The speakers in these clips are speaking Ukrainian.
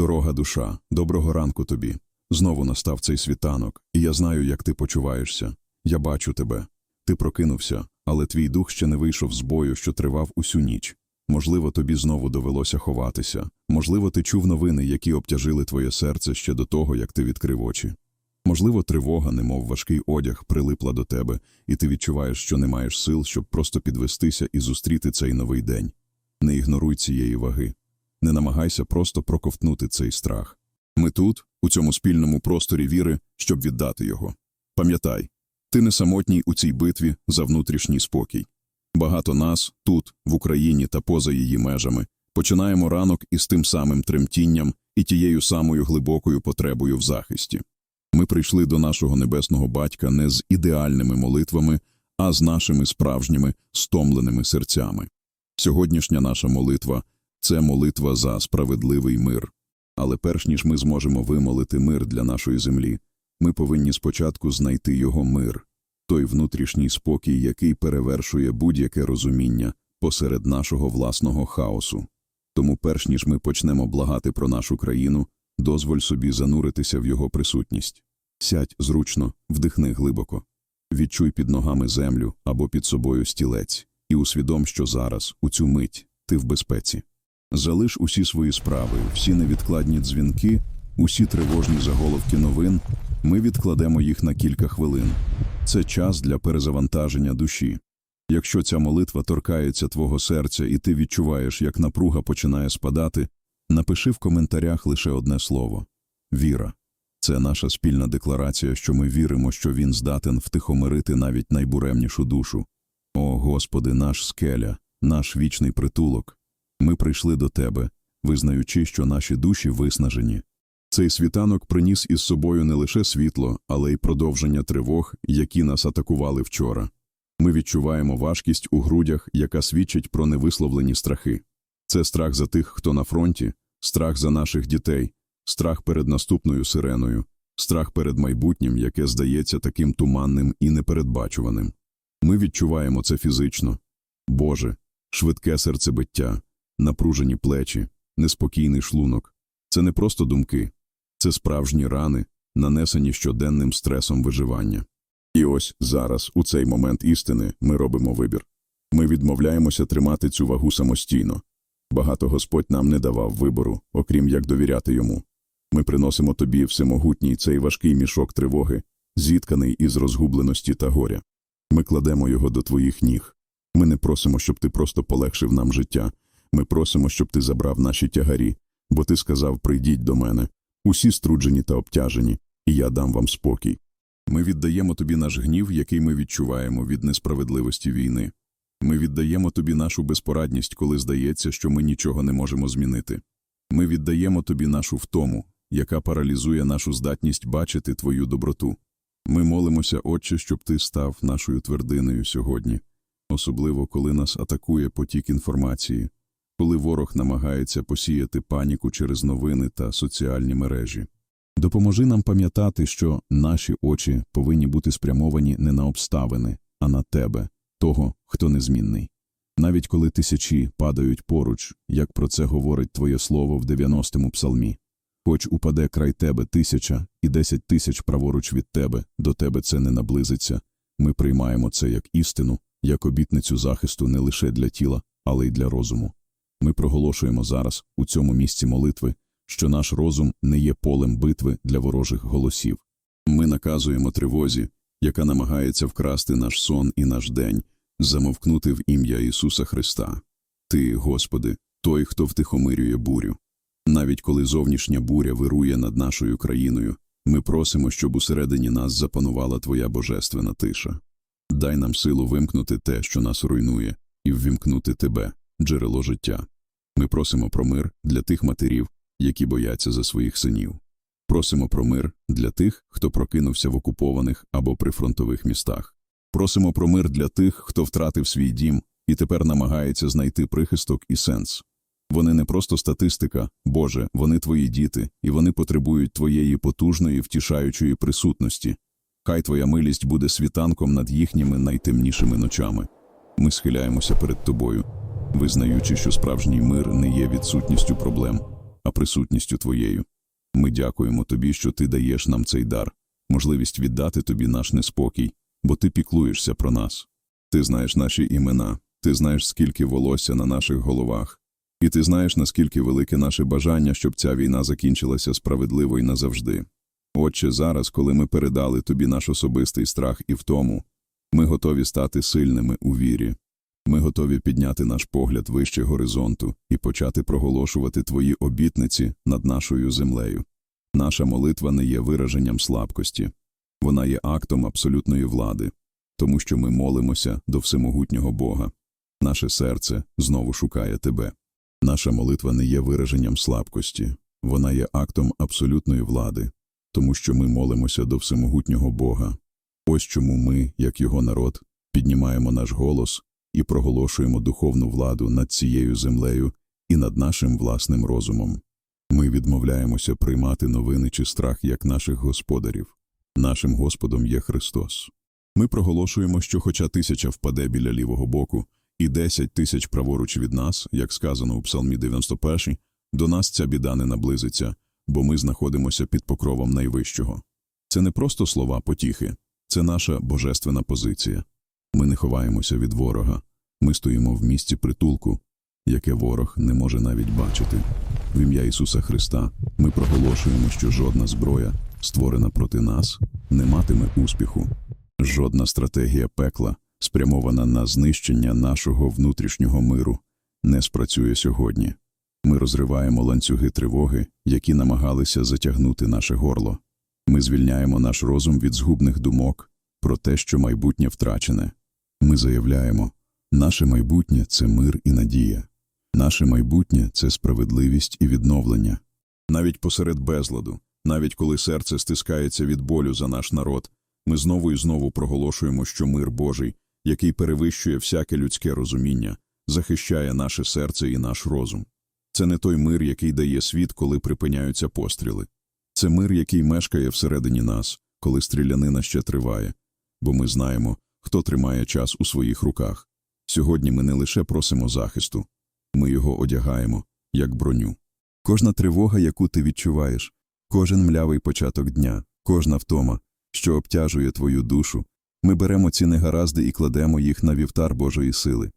Дорога душа, доброго ранку тобі. Знову настав цей світанок, і я знаю, як ти почуваєшся. Я бачу тебе. Ти прокинувся, але твій дух ще не вийшов з бою, що тривав усю ніч. Можливо, тобі знову довелося ховатися. Можливо, ти чув новини, які обтяжили твоє серце ще до того, як ти відкрив очі. Можливо, тривога, немов важкий одяг, прилипла до тебе, і ти відчуваєш, що не маєш сил, щоб просто підвестися і зустріти цей новий день. Не ігноруй цієї ваги. Не намагайся просто проковтнути цей страх. Ми тут, у цьому спільному просторі віри, щоб віддати його. Пам'ятай, ти не самотній у цій битві за внутрішній спокій. Багато нас тут, в Україні та поза її межами, починаємо ранок із тим самим тремтінням і тією самою глибокою потребою в захисті. Ми прийшли до нашого небесного батька не з ідеальними молитвами, а з нашими справжніми стомленими серцями. Сьогоднішня наша молитва це молитва за справедливий мир. Але перш ніж ми зможемо вимолити мир для нашої землі, ми повинні спочатку знайти його мир, той внутрішній спокій, який перевершує будь-яке розуміння посеред нашого власного хаосу. Тому, перш ніж ми почнемо благати про нашу країну, дозволь собі зануритися в його присутність. Сядь зручно, вдихни глибоко. Відчуй під ногами землю або під собою стілець, і усвідом, що зараз, у цю мить, ти в безпеці. Залиш усі свої справи, всі невідкладні дзвінки, усі тривожні заголовки новин. Ми відкладемо їх на кілька хвилин. Це час для перезавантаження душі. Якщо ця молитва торкається твого серця і ти відчуваєш, як напруга починає спадати, напиши в коментарях лише одне слово віра. Це наша спільна декларація, що ми віримо, що він здатен втихомирити навіть найбуремнішу душу. О Господи, наш скеля, наш вічний притулок. Ми прийшли до Тебе, визнаючи, що наші душі виснажені. Цей світанок приніс із собою не лише світло, але й продовження тривог, які нас атакували вчора. Ми відчуваємо важкість у грудях, яка свідчить про невисловлені страхи. Це страх за тих, хто на фронті, страх за наших дітей, страх перед наступною сиреною, страх перед майбутнім, яке здається таким туманним і непередбачуваним. Ми відчуваємо це фізично. Боже, швидке серцебиття, напружені плечі, неспокійний шлунок. Це не просто думки, це справжні рани, нанесені щоденним стресом виживання. І ось зараз, у цей момент істини, ми робимо вибір. Ми відмовляємося тримати цю вагу самостійно. Багато Господь нам не давав вибору, окрім як довіряти йому. Ми приносимо тобі всемогутній цей важкий мішок тривоги, зітканий із розгубленості та горя. Ми кладемо його до твоїх ніг. Ми не просимо, щоб ти просто полегшив нам життя. Ми просимо, щоб ти забрав наші тягарі, бо ти сказав: прийдіть до мене, усі струджені та обтяжені, і я дам вам спокій. Ми віддаємо тобі наш гнів, який ми відчуваємо від несправедливості війни. Ми віддаємо тобі нашу безпорадність, коли здається, що ми нічого не можемо змінити. Ми віддаємо тобі нашу втому, яка паралізує нашу здатність бачити твою доброту. Ми молимося, Отче, щоб ти став нашою твердиною сьогодні, особливо коли нас атакує потік інформації, коли ворог намагається посіяти паніку через новини та соціальні мережі. Допоможи нам пам'ятати, що наші очі повинні бути спрямовані не на обставини, а на тебе, того, хто незмінний. Навіть коли тисячі падають поруч, як про це говорить твоє слово в 90-му псалмі. Хоч упаде край тебе тисяча і десять тисяч праворуч від тебе, до тебе це не наблизиться. Ми приймаємо це як істину, як обітницю захисту не лише для тіла, але й для розуму. Ми проголошуємо зараз, у цьому місці молитви, що наш розум не є полем битви для ворожих голосів. Ми наказуємо тривозі, яка намагається вкрасти наш сон і наш день, замовкнути в ім'я Ісуса Христа. Ти, Господи, той, хто втихомирює бурю. Навіть коли зовнішня буря вирує над нашою країною, ми просимо, щоб усередині нас запанувала Твоя божественна тиша. Дай нам силу вимкнути те, що нас руйнує, і ввімкнути Тебе, джерело життя. Ми просимо про мир для тих матерів, які бояться за своїх синів. Просимо про мир для тих, хто прокинувся в окупованих або прифронтових містах. Просимо про мир для тих, хто втратив свій дім і тепер намагається знайти прихисток і сенс. Вони не просто статистика, Боже, вони твої діти, і вони потребують твоєї потужної, втішаючої присутності. Хай твоя милість буде світанком над їхніми найтемнішими ночами. Ми схиляємося перед тобою, визнаючи, що справжній мир не є відсутністю проблем, а присутністю Твоєю. Ми дякуємо Тобі, що Ти даєш нам цей дар, можливість віддати Тобі наш неспокій, бо Ти піклуєшся про нас. Ти знаєш наші імена, ти знаєш, скільки волосся на наших головах, і ти знаєш, наскільки велике наше бажання, щоб ця війна закінчилася справедливо і назавжди. Отче, зараз, коли ми передали Тобі наш особистий страх і втому, ми готові стати сильними у вірі. Ми готові підняти наш погляд вище горизонту і почати проголошувати Твої обітниці над нашою землею. Наша молитва не є вираженням слабкості, вона є актом абсолютної влади, тому що ми молимося до всемогутнього Бога. Наше серце знову шукає Тебе. Наша молитва не є вираженням слабкості, вона є актом абсолютної влади, тому що ми молимося до всемогутнього Бога. Ось чому ми, як його народ, піднімаємо наш голос і проголошуємо духовну владу над цією землею і над нашим власним розумом. Ми відмовляємося приймати новини чи страх як наших господарів. Нашим Господом є Христос. Ми проголошуємо, що хоча тисяча впаде біля лівого боку, і десять тисяч праворуч від нас, як сказано у Псалмі 91, до нас ця біда не наблизиться, бо ми знаходимося під покровом найвищого. Це не просто слова потіхи, це наша божественна позиція. Ми не ховаємося від ворога, ми стоїмо в місці притулку, яке ворог не може навіть бачити. В ім'я Ісуса Христа ми проголошуємо, що жодна зброя, створена проти нас, не матиме успіху. Жодна стратегія пекла, спрямована на знищення нашого внутрішнього миру, не спрацює сьогодні. Ми розриваємо ланцюги тривоги, які намагалися затягнути наше горло. Ми звільняємо наш розум від згубних думок про те, що майбутнє втрачене. Ми заявляємо, наше майбутнє це мир і надія. Наше майбутнє це справедливість і відновлення. Навіть посеред безладу, навіть коли серце стискається від болю за наш народ, ми знову і знову проголошуємо, що мир Божий, який перевищує всяке людське розуміння, захищає наше серце і наш розум. Це не той мир, який дає світ, коли припиняються постріли. Це мир, який мешкає всередині нас, коли стрілянина ще триває, бо ми знаємо, хто тримає час у своїх руках. Сьогодні ми не лише просимо захисту, ми його одягаємо, як броню. Кожна тривога, яку ти відчуваєш, кожен млявий початок дня, кожна втома, що обтяжує твою душу, ми беремо ці негаразди і кладемо їх на вівтар Божої сили.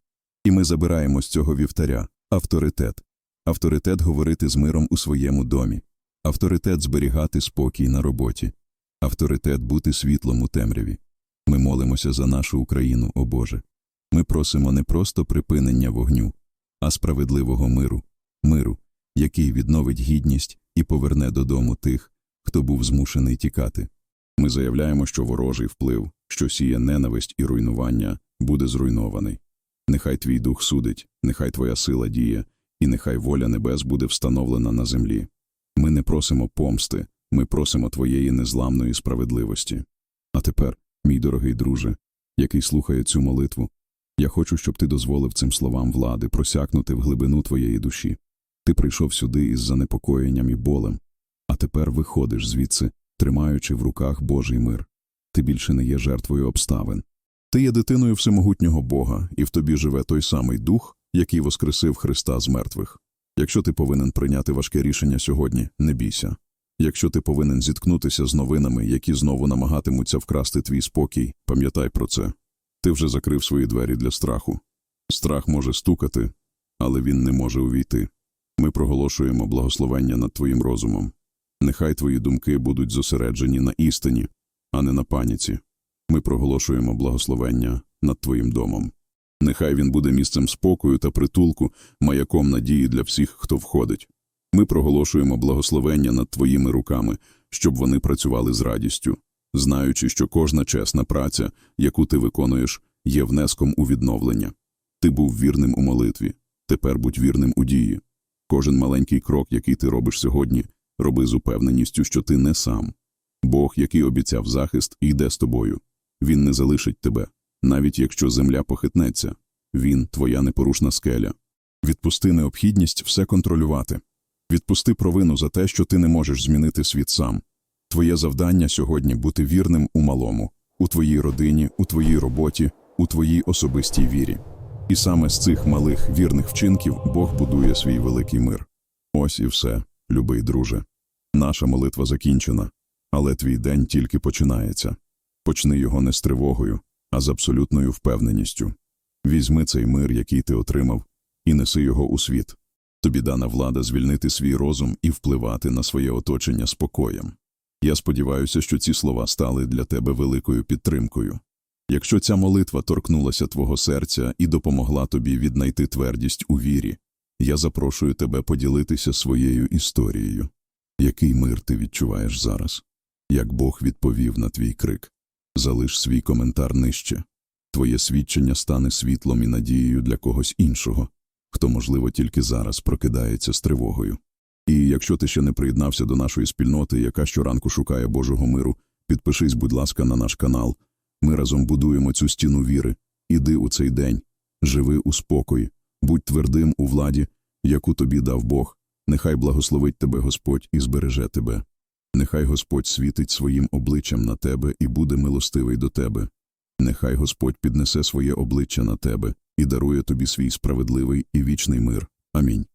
І ми забираємо з цього вівтаря авторитет. Авторитет говорити з миром у своєму домі, авторитет зберігати спокій на роботі, авторитет бути світлом у темряві. Ми молимося за нашу Україну, о Боже. Ми просимо не просто припинення вогню, а справедливого миру, миру, який відновить гідність і поверне додому тих, хто був змушений тікати. Ми заявляємо, що ворожий вплив, що сіє ненависть і руйнування, буде зруйнований. Нехай твій дух судить, нехай твоя сила діє, і нехай воля небес буде встановлена на землі. Ми не просимо помсти, ми просимо твоєї незламної справедливості. А тепер, мій дорогий друже, який слухає цю молитву, я хочу, щоб ти дозволив цим словам влади просякнути в глибину твоєї душі. Ти прийшов сюди із занепокоєнням і болем, а тепер виходиш звідси, тримаючи в руках Божий мир. Ти більше не є жертвою обставин. Ти є дитиною всемогутнього Бога, і в тобі живе той самий дух, який воскресив Христа з мертвих. Якщо ти повинен прийняти важке рішення сьогодні, не бійся. Якщо ти повинен зіткнутися з новинами, які знову намагатимуться вкрасти твій спокій, пам'ятай про це. Ти вже закрив свої двері для страху. Страх може стукати, але він не може увійти. Ми проголошуємо благословення над твоїм розумом. Нехай твої думки будуть зосереджені на істині, а не на паніці. Ми проголошуємо благословення над твоїм домом. Нехай він буде місцем спокою та притулку, маяком надії для всіх, хто входить. Ми проголошуємо благословення над твоїми руками, щоб вони працювали з радістю, знаючи, що кожна чесна праця, яку ти виконуєш, є внеском у відновлення. Ти був вірним у молитві, тепер будь вірним у дії. Кожен маленький крок, який ти робиш сьогодні, роби з упевненістю, що ти не сам. Бог, який обіцяв захист, йде з тобою. Він не залишить тебе, навіть якщо земля похитнеться. Він твоя непорушна скеля. Відпусти необхідність все контролювати. Відпусти провину за те, що ти не можеш змінити світ сам. Твоє завдання сьогодні бути вірним у малому, у твоїй родині, у твоїй роботі, у твоїй особистій вірі. І саме з цих малих вірних вчинків Бог будує свій великий мир. Ось і все. любий друже. Наша молитва закінчена, але твій день тільки починається. Почни його не з тривогою, а з абсолютною впевненістю. Візьми цей мир, який ти отримав, і неси його у світ. Тобі дана влада звільнити свій розум і впливати на своє оточення спокоєм. Я сподіваюся, що ці слова стали для тебе великою підтримкою. Якщо ця молитва торкнулася твого серця і допомогла тобі віднайти твердість у вірі, я запрошую тебе поділитися своєю історією. Який мир ти відчуваєш зараз? Як Бог відповів на твій крик? Залиш свій коментар нижче. Твоє свідчення стане світлом і надією для когось іншого, хто, можливо, тільки зараз прокидається з тривогою. І якщо ти ще не приєднався до нашої спільноти, яка щоранку шукає Божого миру, підпишись, будь ласка, на наш канал. Ми разом будуємо цю стіну віри. Іди у цей день, живи у спокої, будь твердим у владі, яку тобі дав Бог. Нехай благословить тебе Господь і збереже тебе. Нехай Господь світить своїм обличчям на тебе і буде милостивий до тебе. Нехай Господь піднесе своє обличчя на тебе і дарує тобі свій справедливий і вічний мир. Амінь.